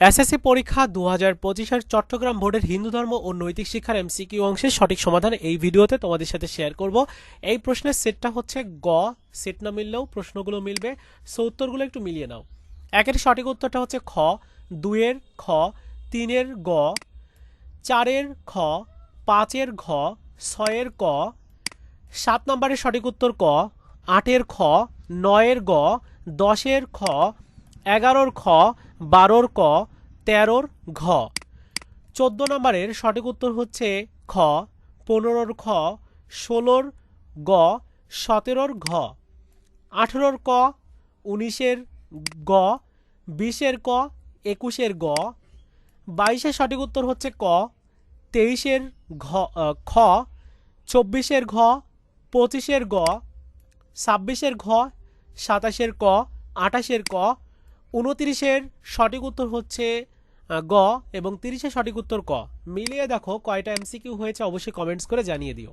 SSC পরীক্ষা দু হাজার পঁচিশের চট্টগ্রাম বোর্ডের হিন্দু ধর্ম ও নৈতিক শিক্ষার এমসিকিউ অংশের সঠিক সমাধান এই ভিডিওতে তোমাদের সাথে শেয়ার করব। এই প্রশ্নের সেটটা হচ্ছে গ, সেট না মিললেও প্রশ্নগুলো মিলবে, সো উত্তরগুলো একটু মিলিয়ে নাও। একের সঠিক উত্তরটা হচ্ছে খ, দুইয়ের খ, তিনের গ, চারের খ, পাঁচের ঘ, ছয়ের ক, সাত নম্বরের সঠিক উত্তর ক, আটের খ, নয়ের গ, দশের খ, এগারোর খ বারোর ক, তেরোর ঘ। চোদ্দ নম্বরের সঠিক উত্তর হচ্ছে খ, পনেরোর খ, ষোলোর গ, সতেরোর ঘ। আঠেরোর ক, উনিশের গ, বিশের ক, একুশের গ। বাইশের সঠিক উত্তর হচ্ছে ক, তেইশের ঘ খ, চব্বিশের ঘ, পঁচিশের গ, ছাব্বিশের ঘ, সাতাশের ক, আঠাশের ক উনতিরিশের সঠিক উত্তর হচ্ছে গ এবং তিরিশের সঠিক উত্তর ক। মিলিয়ে দেখো কয়টা এমসিকিউ হয়েছে, অবশ্যই কমেন্টস করে জানিয়ে দিও।